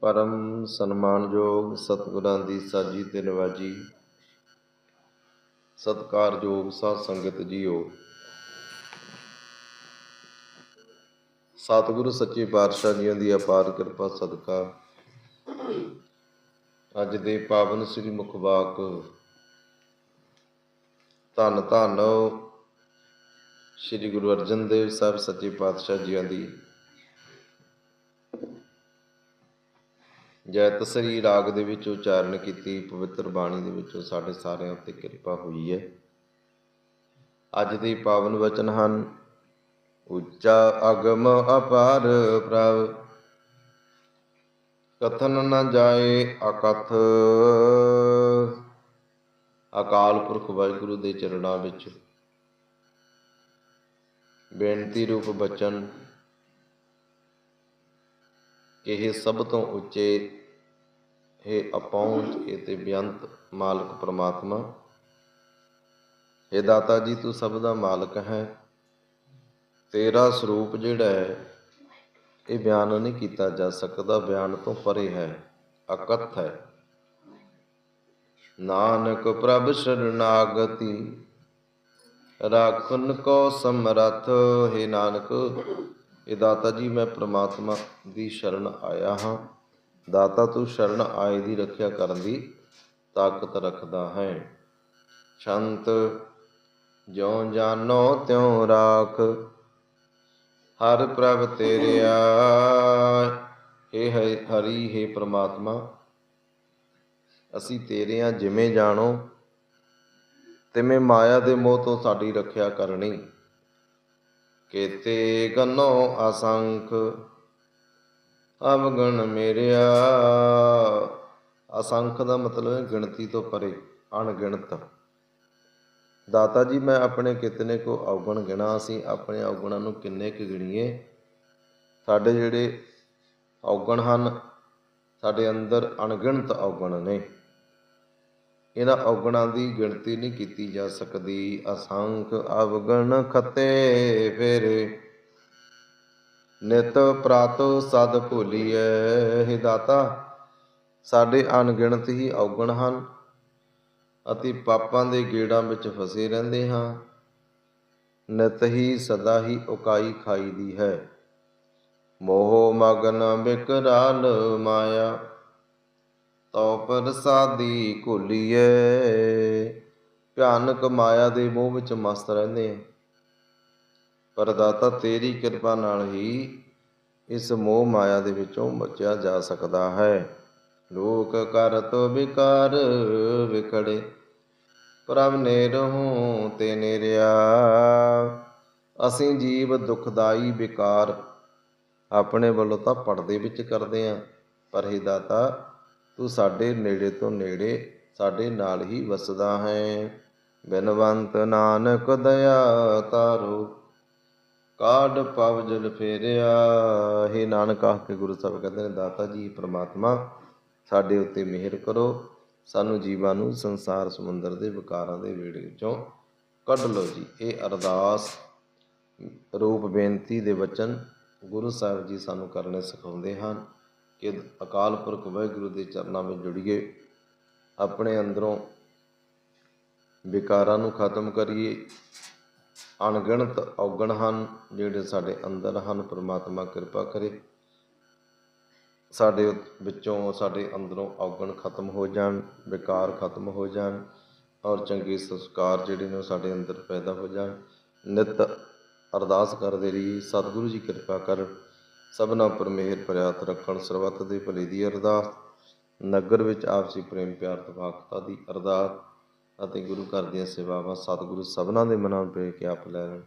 ਪਰਮ ਸਨਮਾਨਯੋਗ ਸਤਿਗੁਰਾਂ ਦੀ ਸਾਜੀ ਤੇ ਨਿਵਾਜੀ ਸਤਿਕਾਰਯੋਗ ਸਾਧ ਸੰਗਤ ਜੀਓ। ਸਤਿਗੁਰੂ ਸੱਚੇ ਪਾਤਸ਼ਾਹ ਜੀਆਂ ਦੀ ਅਪਾਰ ਕਿਰਪਾ, ਸਦਕਾ। ਅੱਜ ਦੇ ਪਾਵਨ ਸ੍ਰੀ ਮੁਖਵਾਕ ਧੰਨ ਧੰਨ ਸ੍ਰੀ ਗੁਰੂ ਅਰਜਨ ਦੇਵ ਸਾਹਿਬ ਸੱਚੇ ਪਾਤਸ਼ਾਹ ਜੀਆਂ ਦੀ। ਜੈ ਤਸਰੀ ਰਾਗ ਦੇ ਵਿੱਚ ਉਚਾਰਨ ਕੀਤੀ, ਪਵਿੱਤਰ ਬਾਣੀ ਦੇ ਵਿੱਚੋਂ ਸਾਡੇ ਸਾਰਿਆਂ ਉੱਤੇ ਕਿਰਪਾ ਹੋਈ ਹੈ। ਅੱਜ ਦੇ ਪਾਵਨ ਵਚਨ ਹਨ, ਉੱਚਾ ਅਗਮ ਅਪਾਰ ਪ੍ਰਭ, ਕਥਨ ਨ ਜਾਏ ਅਕਥ, ਅਕਾਲ ਪੁਰਖ ਵਾਹਿਗੁਰੂ ਦੇ ਚਰਨਾਂ ਵਿੱਚ। ਬੇਨਤੀ ਰੂਪ ਬਚਨ, ਇਹ ਸਭ ਤੋਂ ਉੱਚੇ ਇਹ ਅਪਹੁੰਚ ਇਹ ਤੇ ਬੇਅੰਤ ਮਾਲਕ ਪ੍ਰਮਾਤਮਾ। ਇਹ ਦਾਤਾ ਜੀ, ਤੂੰ ਸਭ ਦਾ ਮਾਲਕ ਹੈ। ਤੇਰਾ ਸਰੂਪ ਜਿਹੜਾ ਹੈ, ਇਹ ਬਿਆਨ ਨਹੀਂ ਕੀਤਾ ਜਾ ਸਕਦਾ। ਬਿਆਨ ਤੋਂ ਪਰੇ ਹੈ, ਅਕਥ ਹੈ। ਨਾਨਕ ਪ੍ਰਭ ਸ਼ਰਨਾਗਤੀ, ਰਾਖਨ ਕੋ ਸਮਰਥ। ਹੈ ਨਾਨਕ, ਇਹ ਦਾਤਾ ਜੀ, ਮੈਂ ਪ੍ਰਮਾਤਮਾ ਦੀ ਸ਼ਰਨ ਆਇਆ ਹਾਂ। ਦਾਤਾ ਤੂੰ ਸ਼ਰਨ ਆਏ ਦੀ ਰੱਖਿਆ ਕਰਨ ਦੀ ਤਾਕਤ ਰੱਖਦਾ ਹੈ। ਸ਼ੰਤ, ਜਿਉ ਜਾਨੋ ਤਿਉ ਰਾਖ, ਹਰ ਪ੍ਰਭ ਤੇਰਿਆ ਹੇ, ਹਰੀ, ਹੇ ਪ੍ਰਮਾਤਮਾ, ਅਸੀਂ ਤੇਰੇ ਆ ਜਿਵੇਂ ਜਾਣੋ, ਤਿਵੇਂ ਮਾਇਆ ਦੇ ਮੋਹ ਤੋਂ ਸਾਡੀ ਰੱਖਿਆ ਕਰਨੀ। ਕੇਤੇ ਗਨੋ ਅਸੰਖ ਅਵਗਣ ਮੇਰਿਆ। ਅਸੰਖ ਦਾ ਮਤਲਬ ਹੈ ਗਿਣਤੀ ਤੋਂ ਪਰੇ, ਅਣਗਿਣਤ। ਦਾਤਾ ਜੀ, ਮੈਂ ਆਪਣੇ ਕਿਤਨੇ ਕੋ ਔਗਣ ਗਿਣਾ ਅਸੀਂ ਆਪਣੇ ਔਗਣਾਂ ਨੂੰ ਕਿੰਨੇ ਕੁ ਗਿਣੀਏ? ਸਾਡੇ ਜਿਹੜੇ ਔਗਣ ਹਨ, ਸਾਡੇ ਅੰਦਰ ਅਣਗਿਣਤ ਔਗਣ ਨੇ। ਇਹਨਾਂ ਔਗਣਾਂ ਦੀ ਗਿਣਤੀ ਨਹੀਂ ਕੀਤੀ ਜਾ ਸਕਦੀ। ਅਸੰਖ ਅਵਗਣ ਖਤੇ ਫੇਰੇ। ਨਿਤ ਪ੍ਰਾਤ ਸਦ ਭੁਲੀਐ, ਹੀ ਦਾਤਾ। ਸਾਡੇ ਅਣਗਿਣਤ ਹੀ ਔਗਣ ਹਨ, ਅਤੇ ਪਾਪਾਂ ਦੇ ਗੇੜਾਂ ਵਿੱਚ ਫਸੇ ਰਹਿੰਦੇ ਹਾਂ। ਨਿਤ ਹੀ ਸਦਾ ਹੀ ਉਕਾਈ ਖਾਈ ਦੀ ਹੈ। ਮੋਹ ਮਗਨ ਬਿਕਰਾਲ ਮਾਇਆ, ਤਉ ਪ੍ਰਸਾਦੀ ਘੁਲੀਏ ਭਿਆਨਕ ਮਾਇਆ ਦੇ ਮੋਹ ਵਿੱਚ ਮਸਤ ਰਹਿੰਦੇ ਆ ਪਰ ਦਾਤਾ ਤੇਰੀ ਕਿਰਪਾ ਨਾਲ ਹੀ ਇਸ ਮੋਹ ਮਾਇਆ ਦੇ ਵਿੱਚੋਂ ਬਚਿਆ ਜਾ ਸਕਦਾ ਹੈ। ਲੋਕ ਕਰ ਕਰਤ ਵਿਕਾਰ ਵਿਖੜੇ, ਪ੍ਰਭ ਨੇ ਰਹੂੰ ਤੇ ਨਿਰਿਆ। ਅਸੀਂ ਜੀਵ ਦੁਖਦਾਈ ਵਿਕਾਰ ਆਪਣੇ ਵੱਲੋਂ ਤਾਂ ਪਰਦੇ ਵਿੱਚ ਕਰਦੇ ਆ, ਪਰ ਹੀ ਦਾਤਾ, ਤੂੰ ਸਾਡੇ ਨੇੜੇ ਤੋਂ ਨੇੜੇ ਸਾਡੇ ਨਾਲ ਹੀ ਵਸਦਾ ਹੈ। ਬਿਨਵੰਤ ਨਾਨਕ ਦਇਆ ਤਾਰੋ ਕਾਢ ਪਵ ਜਲ ਫੇਰਿਆ। हे ਨਾਨਕ, ਆਖ ਕੇ ਗੁਰੂ ਸਾਹਿਬ ਕਹਿੰਦੇ ਨੇ, ਦਾਤਾ ਜੀ, ਪ੍ਰਮਾਤਮਾ, ਸਾਡੇ ਉੱਤੇ ਮਿਹਰ ਕਰੋ। ਸਾਨੂੰ ਜੀਵਾਂ ਨੂੰ ਸੰਸਾਰ ਸਮੁੰਦਰ ਦੇ ਵਿਕਾਰਾਂ ਦੇ ਵੇੜੇ ਵਿੱਚੋਂ ਕੱਢ ਲਓ ਜੀ। ਇਹ ਅਰਦਾਸ, ਰੂਪ ਬੇਨਤੀ ਦੇ ਵਚਨ ਗੁਰੂ ਸਾਹਿਬ ਜੀ ਸਾਨੂੰ ਕਰਨੇ ਸਿਖਾਉਂਦੇ ਹਨ ਕਿ ਅਕਾਲ ਪੁਰਖ ਵਾਹਿਗੁਰੂ ਦੇ ਚਰਨਾਂ ਵਿੱਚ ਜੁੜੀਏ, ਆਪਣੇ ਅੰਦਰੋਂ ਵਿਕਾਰਾਂ ਨੂੰ ਖਤਮ ਕਰੀਏ ਅਣਗਿਣਤ ਔਗਣ ਹਨ, ਜਿਹੜੇ ਸਾਡੇ ਅੰਦਰ ਹਨ, ਪ੍ਰਮਾਤਮਾ ਕਿਰਪਾ ਕਰੇ। ਸਾਡੇ ਵਿੱਚੋਂ ਸਾਡੇ ਅੰਦਰੋਂ ਔਗਣ ਖਤਮ ਹੋ ਜਾਣ, ਵਿਕਾਰ ਖਤਮ ਹੋ ਜਾਣ, ਔਰ ਚੰਗੇ ਸੰਸਕਾਰ ਜਿਹੜੇ ਨੇ ਉਹ ਸਾਡੇ ਅੰਦਰ ਪੈਦਾ ਹੋ ਜਾਣ। ਨਿਤ ਅਰਦਾਸ ਕਰਦੇ ਰਹੀ ਸਤਿਗੁਰੂ ਜੀ ਕਿਰਪਾ ਕਰ, ਸਭਨਾ ਪਰ ਮਿਹਰ ਪ੍ਰਿਆਤ ਰੱਖਣ, ਸਰਬੱਤ ਦੇ ਭਲੇ ਦੀ ਅਰਦਾਸ, ਨਗਰ ਵਿੱਚ ਆਪਸੀ ਪ੍ਰੇਮ ਪਿਆਰ ਤਵਾਕਤਾ ਦੀ ਅਰਦਾਸ ਅਤੇ ਗੁਰੂ ਘਰ ਦੀਆਂ ਸੇਵਾਵਾਂ ਸਤਿਗੁਰੂ ਸਭਨਾ ਦੇ ਮਨਾਂ ਪੇ ਕੇ ਆਪ ਲੈਣ।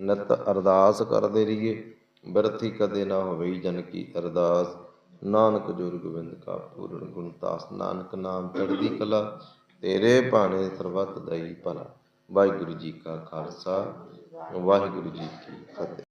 ਨਿਤ ਅਰਦਾਸ ਕਰਦੇ ਰਹੀਏ, ਬਿਰਥੀ ਕਦੇ ਨਾ ਹੋਵੇ ਜਨ ਕੀ ਅਰਦਾਸ। ਨਾਨਕ ਜੁਰ ਗੋਬਿੰਦ ਕਾ ਪੂਰਨ ਗੁਣ ਤਾਸ, ਨਾਨਕ ਨਾਮ ਚੜ੍ਹਦੀ ਕਲਾ, ਤੇਰੇ ਭਾਣੇ ਸਰਬੱਤ ਦਈ ਭਲਾ। ਵਾਹਿਗੁਰੂ ਜੀ ਕਾ ਖਾਲਸਾ, ਵਾਹਿਗੁਰੂ ਜੀ ਕੀ ਫਤਿਹ।